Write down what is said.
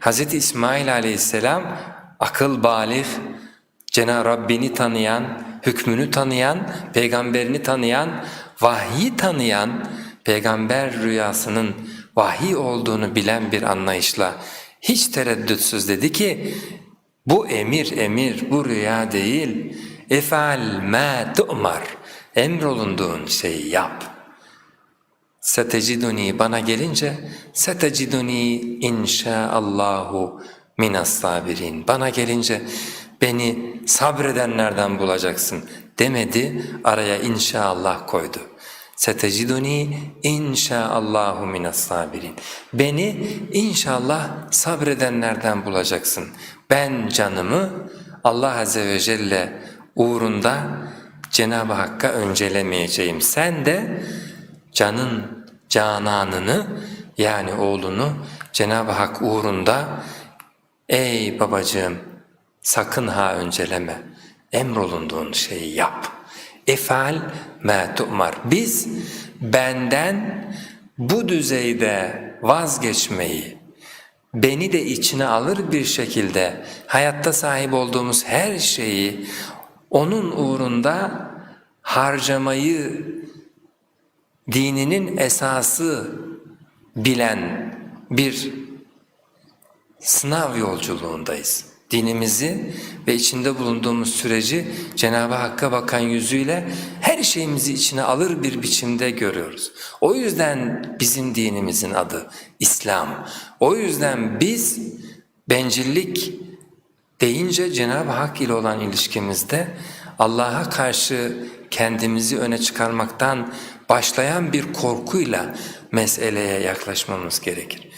Hz. İsmail aleyhisselam akıl balik, Cenab-ı Rabbini tanıyan, hükmünü tanıyan, peygamberini tanıyan, vahyi tanıyan, peygamber rüyasının vahiy olduğunu bilen bir anlayışla hiç tereddütsüz dedi ki bu emir emir bu rüya değil. Efal ma tu'mar. Emrolunduğun şeyi yap. Seteciduni bana gelince seteciduni inşaallahu minas sabirin. Bana gelince beni sabredenlerden bulacaksın demedi araya inşallah koydu. Seteciduni inşaallahu minas sabirin. Beni inşallah sabredenlerden bulacaksın. Ben canımı Allah Azze ve Celle uğrunda Cenab-ı Hakk'a öncelemeyeceğim. Sen de canın cananını yani oğlunu Cenab-ı Hak uğrunda ey babacığım sakın ha önceleme emrolunduğun şeyi yap. Efal ma tu'mar. Biz benden bu düzeyde vazgeçmeyi, beni de içine alır bir şekilde hayatta sahip olduğumuz her şeyi onun uğrunda harcamayı dininin esası bilen bir sınav yolculuğundayız. Dinimizi ve içinde bulunduğumuz süreci Cenab-ı Hakk'a bakan yüzüyle her şeyimizi içine alır bir biçimde görüyoruz. O yüzden bizim dinimizin adı İslam. O yüzden biz bencillik deyince Cenab-ı Hak ile olan ilişkimizde Allah'a karşı kendimizi öne çıkarmaktan başlayan bir korkuyla meseleye yaklaşmamız gerekir.